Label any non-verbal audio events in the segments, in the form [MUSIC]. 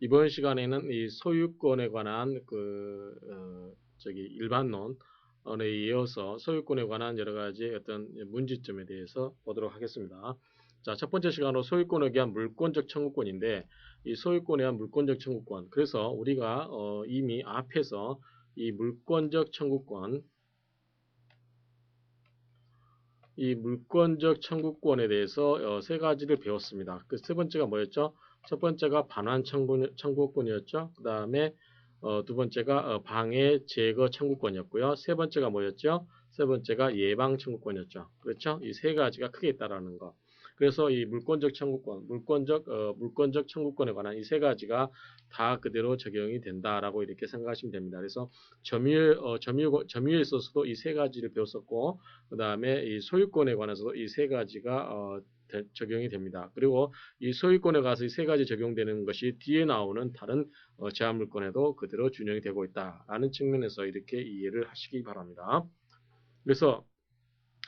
이번 시간에는 이 소유권에 관한 그 어, 저기 일반론에 이어서 소유권에 관한 여러 가지 어떤 문제점에 대해서 보도록 하겠습니다. 자, 첫 번째 시간으로 소유권에 대한 물권적 청구권인데 이 소유권에 대한 물권적 청구권. 그래서 우리가 어, 이미 앞에서 이 물권적 청구권 이 물권적 청구권에 대해서 어, 세 가지를 배웠습니다. 그 세 번째가 뭐였죠? 첫 번째가 반환 청구, 청구권이었죠. 그 다음에 어, 두 번째가 어, 방해 제거 청구권이었고요. 세 번째가 뭐였죠? 세 번째가 예방 청구권이었죠. 그렇죠? 이 세 가지가 크게 있다라는 거. 그래서 이 물권적 청구권, 물권적 어, 물권적 청구권에 관한 이 세 가지가 다 그대로 적용이 된다라고 이렇게 생각하시면 됩니다. 그래서 점유율 어, 점유 점유에 있어서도 이 세 가지를 배웠었고 그 다음에 이 소유권에 관해서도 이 세 가지가 어, 대, 적용이 됩니다. 그리고 이 소유권에 가서 이 세 가지 적용되는 것이 뒤에 나오는 다른 어, 제한물권에도 그대로 준용이 되고 있다라는 측면에서 이렇게 이해를 하시기 바랍니다. 그래서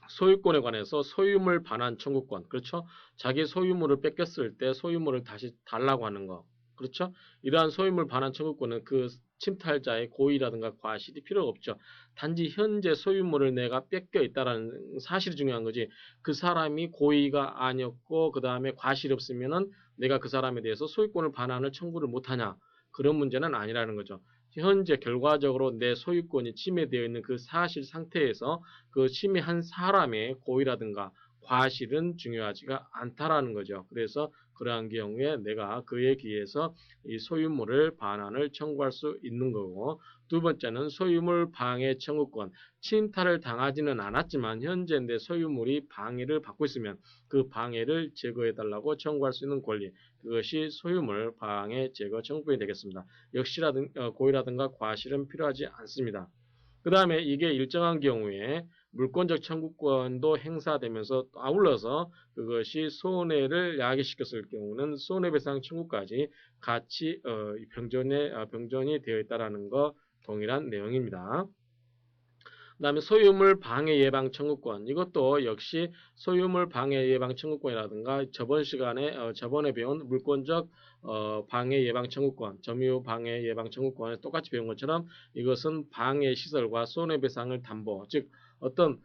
소유권에 관해서 소유물 반환 청구권 그렇죠? 자기 소유물을 뺏겼을 때 소유물을 다시 달라고 하는 거 그렇죠? 이러한 소유물 반환 청구권은 그 침탈자의 고의라든가 과실이 필요가 없죠. 단지 현재 소유물을 내가 뺏겨 있다라는 사실이 중요한 거지. 그 사람이 고의가 아니었고 그 다음에 과실이 없으면은 내가 그 사람에 대해서 소유권을 반환을 청구를 못하냐 그런 문제는 아니라는 거죠. 현재 결과적으로 내 소유권이 침해되어 있는 그 사실 상태에서 그 침해한 사람의 고의라든가 과실은 중요하지가 않다라는 거죠. 그래서 그러한 경우에 내가 그에 기해서 이 소유물을 반환을 청구할 수 있는 거고 두 번째는 소유물 방해 청구권 침탈을 당하지는 않았지만 현재 내 소유물이 방해를 받고 있으면 그 방해를 제거해 달라고 청구할 수 있는 권리 그것이 소유물 방해 제거 청구권이 되겠습니다. 역시라든 어, 고의라든가 과실은 필요하지 않습니다. 그 다음에 이게 일정한 경우에 물권적 청구권도 행사되면서 아울러서 그것이 손해를 야기시켰을 경우는 손해배상 청구까지 같이 어, 병전에 어, 병전이 되어 있다라는 거 동일한 내용입니다. 그 다음에 소유물 방해 예방 청구권 이것도 역시 소유물 방해 예방 청구권이라든가 저번 시간에 어, 저번에 배운 물권적 어, 방해 예방 청구권 점유 방해 예방 청구권에 똑같이 배운 것처럼 이것은 방해 시설과 손해배상을 담보 즉 어떤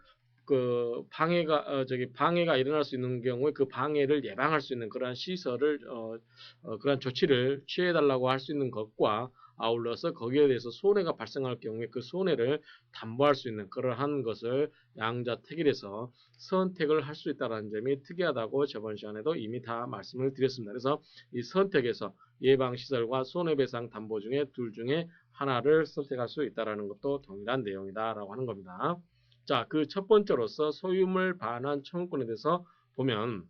그 방해가 어, 저기 방해가 일어날 수 있는 경우에 그 방해를 예방할 수 있는 그러한 시설을 어, 어 그러한 조치를 취해 달라고 할 수 있는 것과 아울러서 거기에 대해서 손해가 발생할 경우에 그 손해를 담보할 수 있는 그러한 것을 양자 택일에서 선택을 할 수 있다는 점이 특이하다고 저번 시간에도 이미 다 말씀을 드렸습니다. 그래서 이 선택에서 예방시설과 손해배상 담보 중에 둘 중에 하나를 선택할 수 있다는 것도 동일한 내용이다라고 하는 겁니다. 자, 그 첫 번째로서 소유물 반환 청구권에 대해서 보면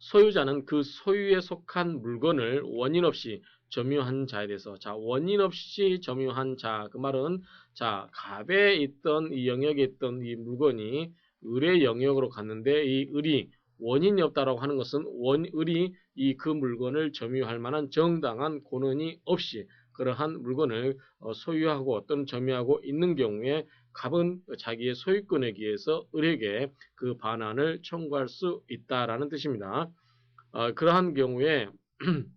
소유자는 그 소유에 속한 물건을 원인 없이 점유한 자에 대해서 자 원인 없이 점유한 자 그 말은 자 갑에 있던 이 영역에 있던 이 물건이 을의 영역으로 갔는데 이 을이 원인이 없다라고 하는 것은 원 을이 이 그 물건을 점유할 만한 정당한 권한이 없이 그러한 물건을 어, 소유하고 또는 점유하고 있는 경우에 갑은 자기의 소유권에 기해서 을에게 그 반환을 청구할 수 있다라는 뜻입니다. 어, 그러한 경우에 [CLEARS THROAT]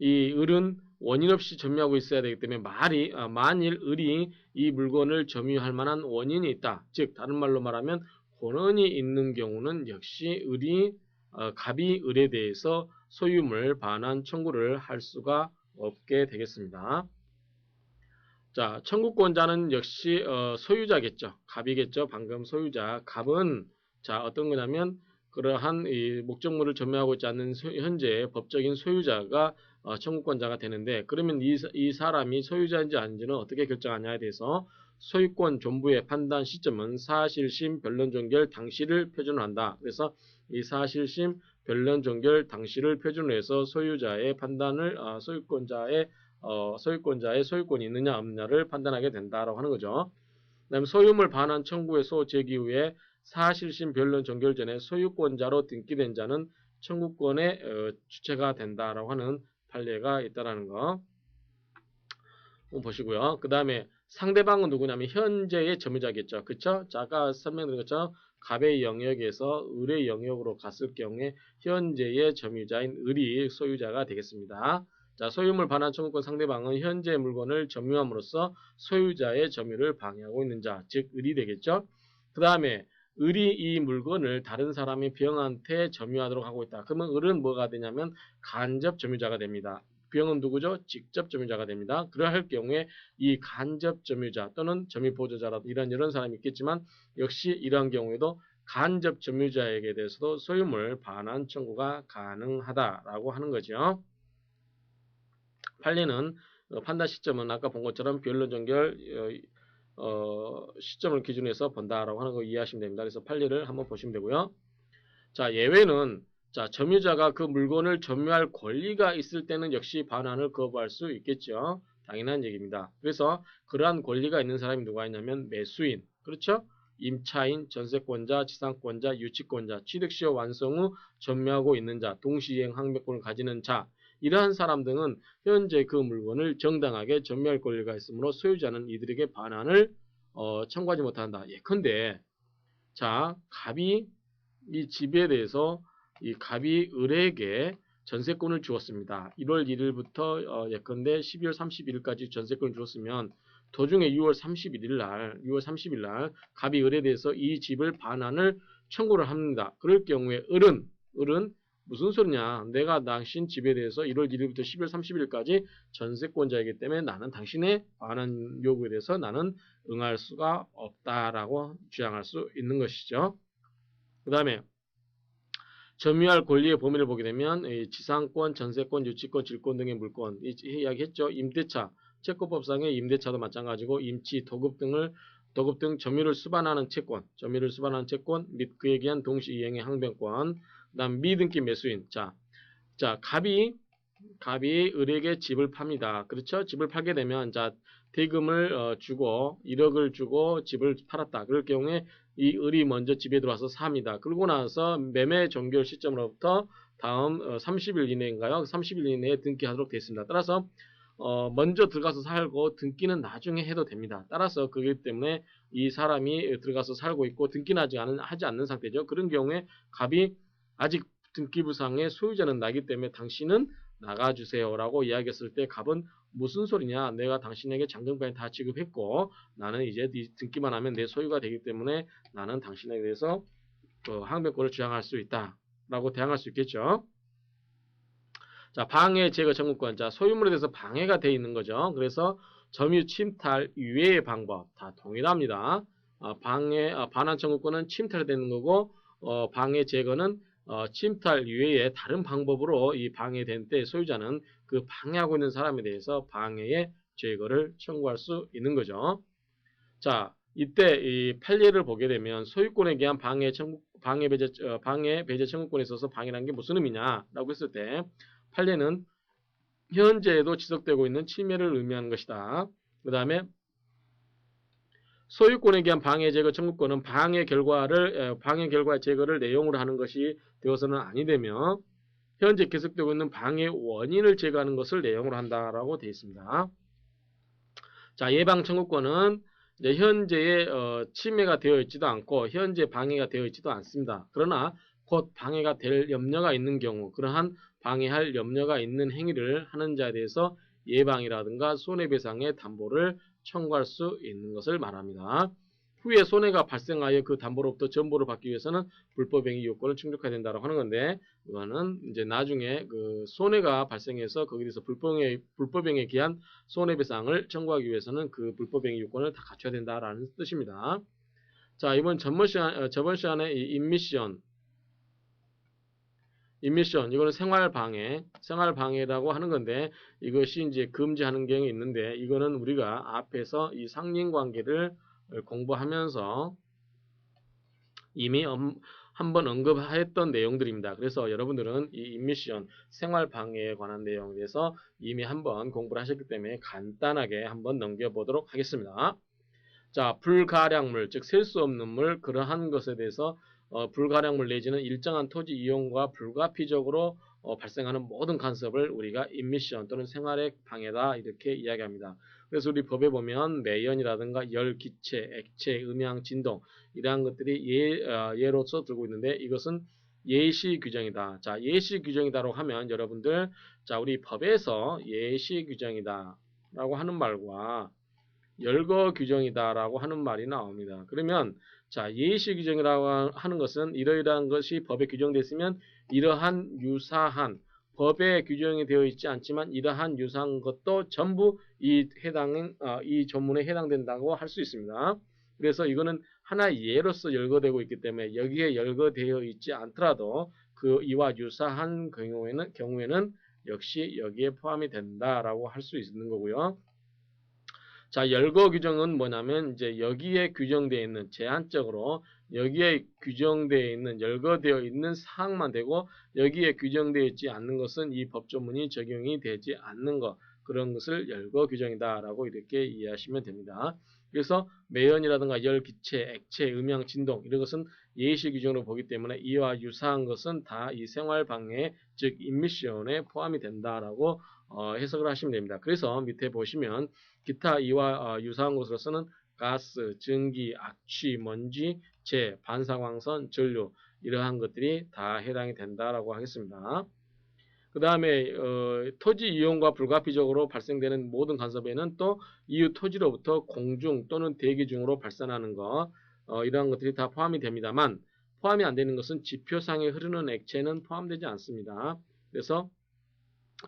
이 을은 원인 없이 점유하고 있어야 되기 때문에 말이 아, 만일 을이 이 물건을 점유할 만한 원인이 있다. 즉 다른 말로 말하면 권한이 있는 경우는 역시 을이 어, 갑이 을에 대해서 소유물 반환 청구를 할 수가 없게 되겠습니다. 자, 청구권자는 역시 어, 소유자겠죠. 갑이겠죠. 방금 소유자. 갑은 자 어떤 거냐면 그러한 이 목적물을 점유하고 있지 않는 소, 현재 법적인 소유자가 어, 청구권자가 되는데 그러면 이, 이 사람이 소유자인지 아닌지는 어떻게 결정하냐에 대해서 소유권 전부의 판단 시점은 사실심 변론 종결 당시를 표준한다. 그래서 이 사실심 변론 종결 당시를 표준해서 소유자의 판단을 어, 소유권자의 어, 소유권자의 소유권이 있느냐 없느냐를 판단하게 된다라고 하는 거죠. 그다음에 소유물 반환 청구의 소 제기 후에 사실심 변론 종결 전에 소유권자로 등기된 자는 청구권의 어, 주체가 된다라고 하는 판례가 있다라는 거. 보시고요. 그 다음에 상대방은 누구냐면 현재의 점유자겠죠. 그쵸? 자, 아까 설명드린 것처럼 갑의 영역에서 을의 영역으로 갔을 경우에 현재의 점유자인 을이 소유자가 되겠습니다. 자, 소유물 반환 청구권 상대방은 현재 물건을 점유함으로써 소유자의 점유를 방해하고 있는 자, 즉 을이 되겠죠. 그 다음에 을이 이 물건을 다른 사람의 병한테 점유하도록 하고 있다. 그러면 을은 뭐가 되냐면 간접 점유자가 됩니다. 병은 누구죠? 직접 점유자가 됩니다. 그러할 경우에 이 간접 점유자 또는 점유 보조자라도 이런 이런 사람이 있겠지만 역시 이러한 경우에도 간접 점유자에게 대해서도 소유물 반환 청구가 가능하다라고 하는 거죠. 판례는 어, 판단 시점은 아까 본 것처럼 변론 종결 어, 어, 시점을 기준으로 해서 본다라고 하는 거 이해하시면 됩니다. 그래서 판례를 한번 보시면 되고요. 자 예외는 자 점유자가 그 물건을 점유할 권리가 있을 때는 역시 반환을 거부할 수 있겠죠. 당연한 얘기입니다. 그래서 그러한 권리가 있는 사람이 누가 있냐면 매수인 그렇죠? 임차인, 전세권자, 지상권자, 유치권자, 취득시효 완성 후 점유하고 있는 자, 동시이행 항매권을 가지는 자 이러한 사람 등은 현재 그 물건을 정당하게 점유할 권리가 있으므로 소유자는 이들에게 반환을 어, 청구하지 못한다. 예컨대 자 갑이 이 집에 대해서 이 갑이 을에게 전세권을 주었습니다. 1월 1일부터 어, 예컨대 12월 31일까지 전세권을 주었으면 도중에 6월 31일 날, 6월 30일 날 갑이 을에 대해서 이 집을 반환을 청구를 합니다. 그럴 경우에 을은 을은 무슨 소리냐? 내가 당신 집에 대해서 1월 1일부터 12월 30일까지 전세권자이기 때문에 나는 당신의 반환 요구에 대해서 나는 응할 수가 없다라고 주장할 수 있는 것이죠. 그 다음에 점유할 권리의 범위를 보게 되면 지상권, 전세권, 유치권, 질권 등의 물권 이야기했죠. 임대차, 채권법상의 임대차도 마찬가지고 임치, 도급 등을 도급 등 점유를 수반하는 채권, 점유를 수반하는 채권 및 그에 기한 동시 이행의 항변권, 그 다음 미등기 매수인. 자, 자 갑이 갑이 을에게 집을 팝니다. 그렇죠? 집을 팔게 되면 자 대금을 어, 주고 1억을 주고 집을 팔았다. 그럴 경우에 이 을이 먼저 집에 들어와서 삽니다. 그러고 나서 매매 종결 시점으로부터 다음 어, 30일 이내인가요? 30일 이내에 등기하도록 되어 있습니다. 따라서 어, 먼저 들어가서 살고 등기는 나중에 해도 됩니다. 따라서 그렇기 때문에 이 사람이 들어가서 살고 있고 등기는 않은, 하지 않는 상태죠. 그런 경우에 갑이 아직 등기부상의 소유자는 나기 때문에 당신은 나가주세요 라고 이야기했을 때 갑은 무슨 소리냐? 내가 당신에게 잔금까지 다 지급했고 나는 이제 네 등기만 하면 내 소유가 되기 때문에 나는 당신에 대해서 그 항변권을 주장할 수 있다 라고 대항할 수 있겠죠. 자 방해 제거 청구권. 자 소유물에 대해서 방해가 되어 있는 거죠. 그래서 점유 침탈 유예의 방법 다 동일합니다. 아, 방해 아, 반환 청구권은 침탈되는 거고 어, 방해 제거는 어, 침탈 이외에 다른 방법으로 이 방해된 때 소유자는 그 방해하고 있는 사람에 대해서 방해의 제거를 청구할 수 있는 거죠. 자, 이때 이 판례를 보게 되면 소유권에 대한 방해 청구, 방해 배제, 어, 방해 배제 청구권에 있어서 방해라는 게 무슨 의미냐라고 했을 때 판례는 현재에도 지속되고 있는 침해를 의미하는 것이다. 그 다음에 소유권에 대한 방해 제거 청구권은 방해 결과를 방해 결과 제거를 내용으로 하는 것이 되어서는 아니 되며 현재 계속되고 있는 방해 원인을 제거하는 것을 내용으로 한다라고 되어 있습니다. 자 예방 청구권은 현재의 어, 침해가 되어 있지도 않고 현재 방해가 되어 있지도 않습니다. 그러나 곧 방해가 될 염려가 있는 경우 그러한 방해할 염려가 있는 행위를 하는 자에 대해서 예방이라든가 손해배상의 담보를 청구할 수 있는 것을 말합니다. 후에 손해가 발생하여 그 담보로부터 전보를 받기 위해서는 불법행위 요건을 충족해야 된다고 하는 건데 이거는 이제 나중에 그 손해가 발생해서 거기에 대해서 불법행위, 불법행위에 기한 손해배상을 청구하기 위해서는 그 불법행위 요건을 다 갖춰야 된다라는 뜻입니다. 자 이번 전번 시간 어, 저번 시간에 이 임미션 임미션 이거는 생활 방해, 생활 방해라고 하는 건데 이것이 이제 금지하는 경우가 있는데 이거는 우리가 앞에서 이 상린 관계를 공부하면서 이미 한번 언급했던 내용들입니다. 그래서 여러분들은 이 임미션 생활 방해에 관한 내용에 대해서 이미 한번 공부를 하셨기 때문에 간단하게 한번 넘겨보도록 하겠습니다. 자, 불가량물, 즉 셀 수 없는 물 그러한 것에 대해서 어, 불가량물 내지는 일정한 토지 이용과 불가피적으로 어, 발생하는 모든 간섭을 우리가 임미션 또는 생활의 방해다 이렇게 이야기합니다. 그래서 우리 법에 보면 매연이라든가 열, 기체, 액체, 음향, 진동 이러한 것들이 예, 어, 예로서 들고 있는데 이것은 예시 규정이다. 자, 예시 규정이다라고 하면 여러분들 자, 우리 법에서 예시 규정이다 라고 하는 말과 열거 규정이다라고 하는 말이 나옵니다. 그러면 자, 예시 규정이라고 하는 것은 이러이러한 것이 법에 규정되어 있으면 이러한 유사한 법에 규정이 되어 있지 않지만 이러한 유사한 것도 전부 이 해당 어, 이 전문에 해당된다고 할 수 있습니다. 그래서 이거는 하나의 예로서 열거되고 있기 때문에 여기에 열거되어 있지 않더라도 그 이와 유사한 경우에는 경우에는 역시 여기에 포함이 된다라고 할 수 있는 거고요. 자, 열거 규정은 뭐냐면 이제 여기에 규정되어 있는 제한적으로 여기에 규정되어 있는 열거되어 있는 사항만 되고 여기에 규정되어 있지 않는 것은 이 법조문이 적용이 되지 않는 것 그런 것을 열거 규정이다라고 이렇게 이해하시면 됩니다. 그래서 매연이라든가 열, 기체, 액체, 음향, 진동 이런 것은 예시 규정으로 보기 때문에 이와 유사한 것은 다 이 생활 방해 즉 임미션에 포함이 된다라고 어, 해석을 하시면 됩니다. 그래서 밑에 보시면 기타 이와 어, 유사한 것으로서는 가스, 전기, 악취, 먼지, 재, 반사광선, 전류 이러한 것들이 다 해당이 된다라고 하겠습니다. 그 다음에 어, 토지 이용과 불가피적으로 발생되는 모든 간섭에는 또 이유 토지로부터 공중 또는 대기 중으로 발산하는 것 어, 이러한 것들이 다 포함이 됩니다만 포함이 안 되는 것은 지표상에 흐르는 액체는 포함되지 않습니다. 그래서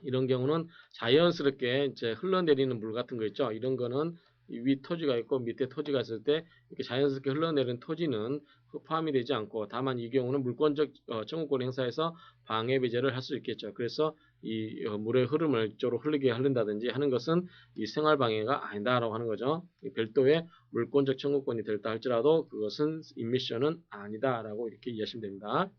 이런 경우는 자연스럽게 이제 흘러내리는 물 같은 거 있죠. 이런 거는 위 토지가 있고 밑에 토지가 있을 때 이렇게 자연스럽게 흘러내리는 토지는 포함이 되지 않고 다만 이 경우는 물권적 어, 청구권 행사에서 방해 배제를 할 수 있겠죠. 그래서 이 어, 물의 흐름을 이쪽으로 흐르게 흐른다든지 하는 것은 이 생활 방해가 아니다라고 하는 거죠. 별도의 물권적 청구권이 될다 할지라도 그것은 임미션은 아니다라고 이렇게 이해하시면 됩니다.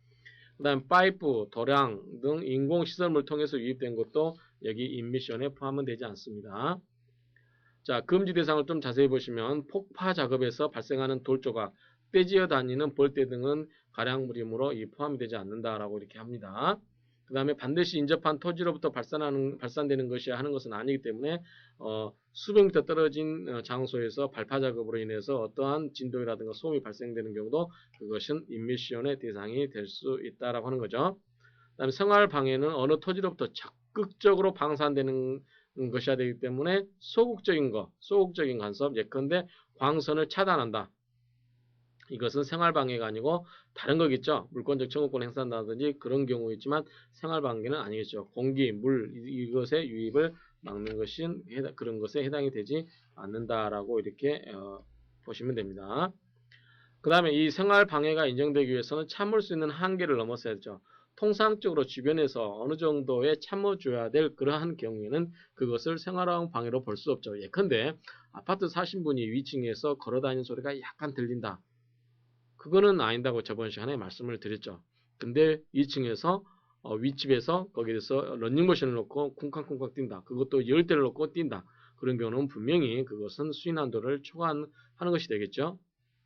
그 다음 파이프, 도량 등 인공시설물 통해서 유입된 것도 여기 임미션에 포함은 되지 않습니다. 자, 금지 대상을 좀 자세히 보시면 폭파 작업에서 발생하는 돌조각, 떼지어 다니는 벌떼 등은 가량물이므로 이 포함이 되지 않는다라고 이렇게 합니다. 그 다음에 반드시 인접한 토지로부터 발산하는, 발산되는 것이 하는 것은 아니기 때문에, 어, 수백 미터 떨어진 어, 장소에서 발파 작업으로 인해서 어떠한 진동이라든가 소음이 발생되는 경우도 그것은 임미션의 대상이 될 수 있다라고 하는 거죠. 그 다음에 생활 방해는 어느 토지로부터 적극적으로 방산되는 것이어야 되기 때문에 소극적인 거, 소극적인 간섭, 예컨대 광선을 차단한다. 이것은 생활방해가 아니고 다른 거겠죠. 물권적 청구권 행사한다든지 그런 경우 있지만 생활방해는 아니겠죠. 공기, 물 이것의 유입을 막는 것은 그런 것에 해당이 되지 않는다라고 이렇게 어, 보시면 됩니다. 그 다음에 이 생활방해가 인정되기 위해서는 참을 수 있는 한계를 넘었어야죠. 통상적으로 주변에서 어느 정도의 참아줘야 될 그러한 경우에는 그것을 생활화학 방해로 볼 수 없죠. 예컨대 아파트 사신 분이 위층에서 걸어다니는 소리가 약간 들린다. 그거는 아닌다고 저번 시간에 말씀을 드렸죠. 근데 2층에서 어, 윗집에서 거기에서 런닝머신을 놓고 쿵쾅쿵쾅 뛴다. 그것도 열대를 놓고 뛴다. 그런 경우는 분명히 그것은 수인한도를 초과하는 것이 되겠죠.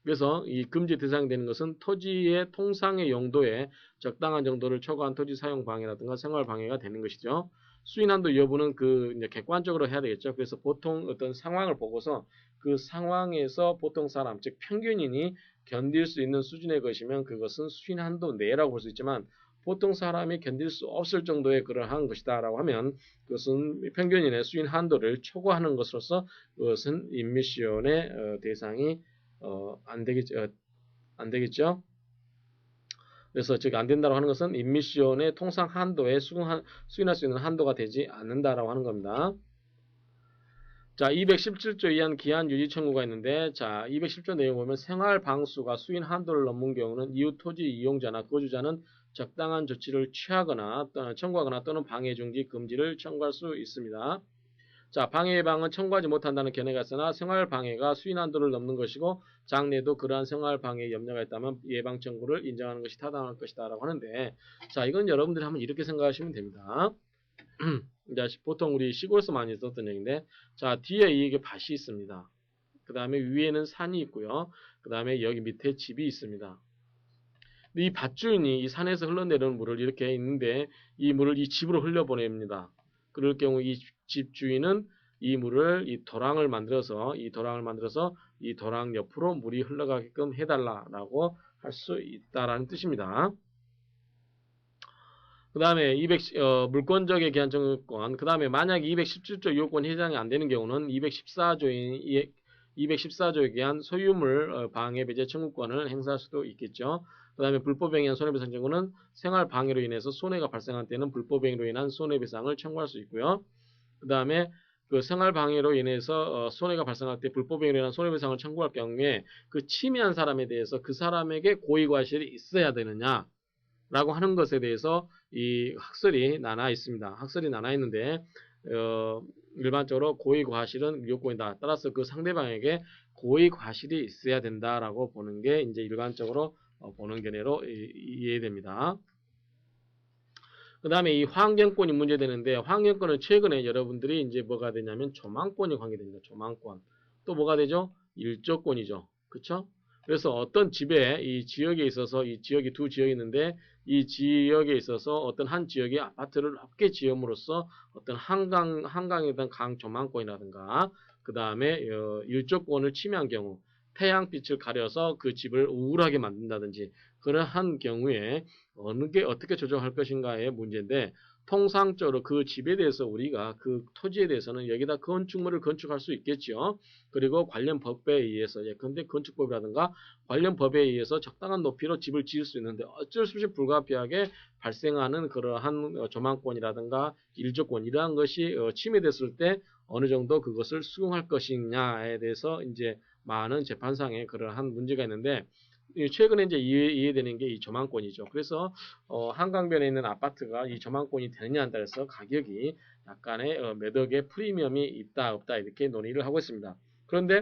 그래서 이 금지 대상이 되는 것은 토지의 통상의 용도에 적당한 정도를 초과한 토지 사용 방해라든가 생활 방해가 되는 것이죠. 수인한도 여부는 그 객관적으로 해야 되겠죠. 그래서 보통 어떤 상황을 보고서 그 상황에서 보통 사람, 즉 평균인이 견딜 수 있는 수준의 것이면 그것은 수인 한도 내라고 볼 수 있지만 보통 사람이 견딜 수 없을 정도의 그러한 것이다 라고 하면 그것은 평균인의 수인 한도를 초과하는 것으로서 그것은 임미션의 어, 대상이 어, 안 되겠죠. 어, 안 되겠죠. 그래서 즉 안 된다고 하는 것은 임미션의 통상 한도에 수인할 수 있는 한도가 되지 않는다라고 하는 겁니다. 자, 217조 이한 기한 유지 청구가 있는데, 자, 210조 내용 보면 생활 방수가 수인 한도를 넘은 경우는 이웃 토지 이용자나 거주자는 적당한 조치를 취하거나 또는 청구하거나 또는 방해 중지 금지를 청구할 수 있습니다. 자, 방해 예방은 청구하지 못한다는 견해가 있으나 생활 방해가 수인 한도를 넘는 것이고 장래도 그러한 생활 방해 염려가 있다면 예방 청구를 인정하는 것이 타당할 것이다라고 하는데, 자, 이건 여러분들이 한번 이렇게 생각하시면 됩니다. [CLEARS THROAT] 이제 보통 우리 시골에서 많이 썼던 얘기인데, 자, 뒤에 이게 밭이 있습니다. 그 다음에 위에는 산이 있고요. 그 다음에 여기 밑에 집이 있습니다. 이 밭주인이 이 산에서 흘러내리는 물을 이렇게 있는데 이 물을 이 집으로 흘려보냅니다. 그럴 경우 이 집 주인은 이 물을 이 도랑을 만들어서 이 도랑을 만들어서 이 도랑 옆으로 물이 흘러가게끔 해달라라고 할 수 있다라는 뜻입니다. 그 다음에 200, 어, 물권적에 기한 청구권, 그 다음에 만약에 217조 요건 해당이 안 되는 경우는 214조인, 214조에 기한 소유물 어, 방해 배제 청구권을 행사할 수도 있겠죠. 그 다음에 불법행위에 의한 손해배상 청구는 생활 방해로 인해서 손해가 발생한 때는 불법행위로 인한 손해배상을 청구할 수 있고요. 그 다음에 그 생활 방해로 인해서 어, 손해가 발생할 때 불법행위로 인한 손해배상을 청구할 경우에 그 침해한 사람에 대해서 그 사람에게 고의과실이 있어야 되느냐 라고 하는 것에 대해서 이 학설이 나눠 있습니다. 학설이 나눠 있는데 어, 일반적으로 고의 과실은 요건이다. 따라서 그 상대방에게 고의 과실이 있어야 된다라고 보는 게 이제 일반적으로 어, 보는 견해로 이- 이해됩니다. 그 다음에 이 환경권이 문제되는데 환경권은 최근에 여러분들이 이제 뭐가 되냐면 조망권이 관계됩니다. 조망권. 또 뭐가 되죠? 일조권이죠. 그쵸? 그래서 어떤 집에 이 지역에 있어서 이 지역이 두 지역이 있는데 이 지역에 있어서 어떤 한 지역에 아파트를 넓게 지음으로써 어떤 한강 한강에 대한 강 조망권이라든가 그 다음에 일조권을 침해한 경우 태양빛을 가려서 그 집을 우울하게 만든다든지 그러한 경우에 어느 게 어떻게 조정할 것인가의 문제인데 통상적으로 그 집에 대해서 우리가 그 토지에 대해서는 여기다 건축물을 건축할 수 있겠죠. 그리고 관련 법에 의해서 예컨대 건축법이라든가 관련 법에 의해서 적당한 높이로 집을 지을 수 있는데 어쩔 수 없이 불가피하게 발생하는 그러한 어, 조망권이라든가 일조권 이러한 것이 어, 침해됐을 때 어느 정도 그것을 수긍할 것이냐에 대해서 이제 많은 재판상에 그러한 문제가 있는데 이 최근에 이제 이해, 이해되는 게이 조망권이죠. 그래서 어, 한강변에 있는 아파트가 이 조망권이 되느냐에 따라서 가격이 약간의 어, 몇 억의 프리미엄이 있다 없다 이렇게 논의를 하고 있습니다. 그런데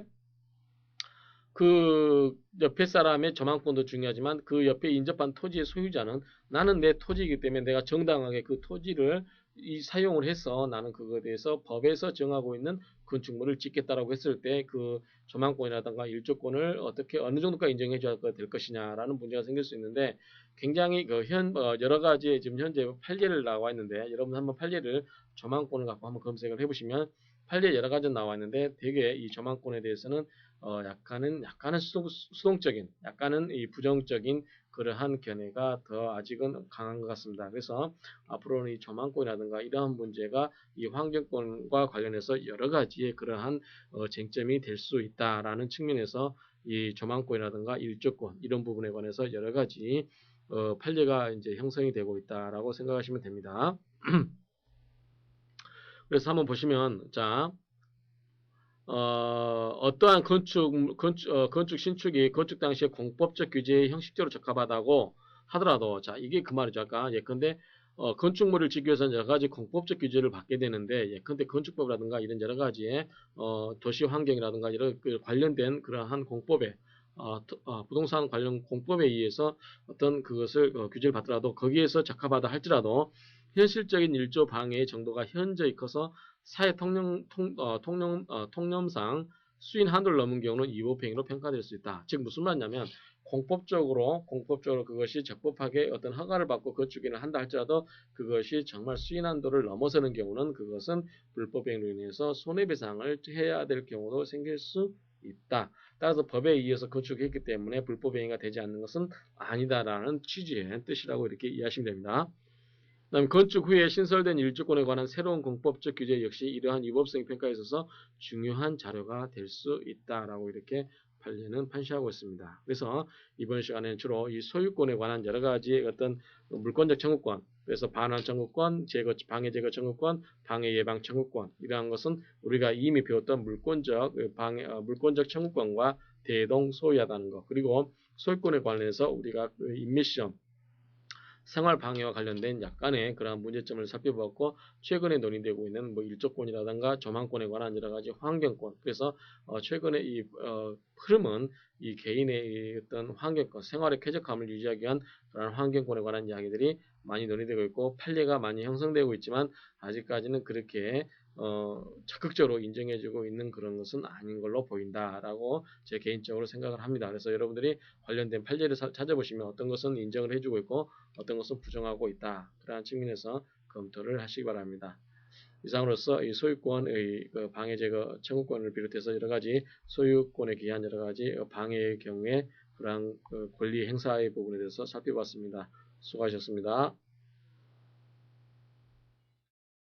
그 옆에 사람의 저망권도 중요하지만 그 옆에 인접한 토지의 소유자는 나는 내 토지이기 때문에 내가 정당하게 그 토지를 이 사용을 해서 나는 그거에 대해서 법에서 정하고 있는 건축물을 짓겠다라고 했을 때그 저망권이라든가 일조권을 어떻게 어느 정도까지 인정해 줘야 될 것이냐라는 문제가 생길 수 있는데 굉장히 그 현 여러 가지 지금 현재 판례를 나와 있는데 여러분 한번 판례를 저망권을 갖고 한번 검색을 해 보시면 판례 여러 가지 나와 있는데 대개 이 저망권에 대해서는 어 약간은 약간은 수동, 수동적인 약간은 이 부정적인 그러한 견해가 더 아직은 강한 것 같습니다. 그래서 앞으로는 이 저망권이라든가 이러한 문제가 이 환경권과 관련해서 여러 가지의 그러한 어 쟁점이 될 수 있다라는 측면에서 이 저망권이라든가 일조권 이런 부분에 관해서 여러 가지 어 판례가 이제 형성이 되고 있다라고 생각하시면 됩니다. [CLEARS THROAT] 그래서 한번 보시면 자 어, 어떠한 건축, 건축, 어, 건축 신축이 건축 당시에 공법적 규제에 형식적으로 적합하다고 하더라도, 자, 이게 그 말이죠. 아까 예컨대, 어, 건축물을 짓기 위해서는 여러 가지 공법적 규제를 받게 되는데, 예컨대 건축법이라든가 이런 여러 가지의, 어, 도시 환경이라든가 이런 그 관련된 그러한 공법에, 어, 또, 어, 부동산 관련 공법에 의해서 어떤 그것을 어, 규제를 받더라도 거기에서 적합하다 할지라도 현실적인 일조 방해의 정도가 현저히 커서 사회 통념, 통, 어, 통념, 어, 통념상 수인 한도를 넘은 경우는 위법행위로 평가될 수 있다. 즉 무슨 말이냐면 공법적으로 공법적으로 그것이 적법하게 어떤 허가를 받고 건축인을 한다 할지라도 그것이 정말 수인 한도를 넘어서는 경우는 그것은 불법행위로 인해서 손해배상을 해야 될 경우도 생길 수 있다. 따라서 법에 의해서 건축했기 때문에 불법행위가 되지 않는 것은 아니다라는 취지의 뜻이라고 이렇게 이해하시면 됩니다. 그다음 건축 후에 신설된 일조권에 관한 새로운 공법적 규제 역시 이러한 위법성 평가에 있어서 중요한 자료가 될 수 있다라고 이렇게 판례는 판시하고 있습니다. 그래서 이번 시간에는 주로 이 소유권에 관한 여러 가지 어떤 물권적 청구권, 그래서 반환 청구권, 제거 방해 제거 청구권, 방해 예방 청구권 이러한 것은 우리가 이미 배웠던 물권적 방해 어, 물권적 청구권과 대동 소이하다는 것 그리고 소유권에 관련해서 우리가 그 인미시험 생활 방해와 관련된 약간의 그러한 문제점을 살펴보았고 최근에 논의되고 있는 뭐 일조권이라든가 저망권에 관한 여러 가지 환경권. 그래서 어 최근에 이 어 흐름은 이 개인의 이 어떤 환경권 생활의 쾌적함을 유지하기 위한 그런 환경권에 관한 이야기들이 많이 논의되고 있고 판례가 많이 형성되고 있지만 아직까지는 그렇게 어, 적극적으로 인정해주고 있는 그런 것은 아닌 걸로 보인다라고 제 개인적으로 생각을 합니다. 그래서 여러분들이 관련된 판례를 사- 찾아보시면 어떤 것은 인정을 해주고 있고 어떤 것은 부정하고 있다. 그러한 측면에서 검토를 하시기 바랍니다. 이상으로서 이 소유권의 그 방해 제거 청구권을 비롯해서 여러 가지 소유권에 기한 여러 가지 어, 방해의 경우에 그러한 그 권리 행사의 부분에 대해서 살펴봤습니다. 수고하셨습니다.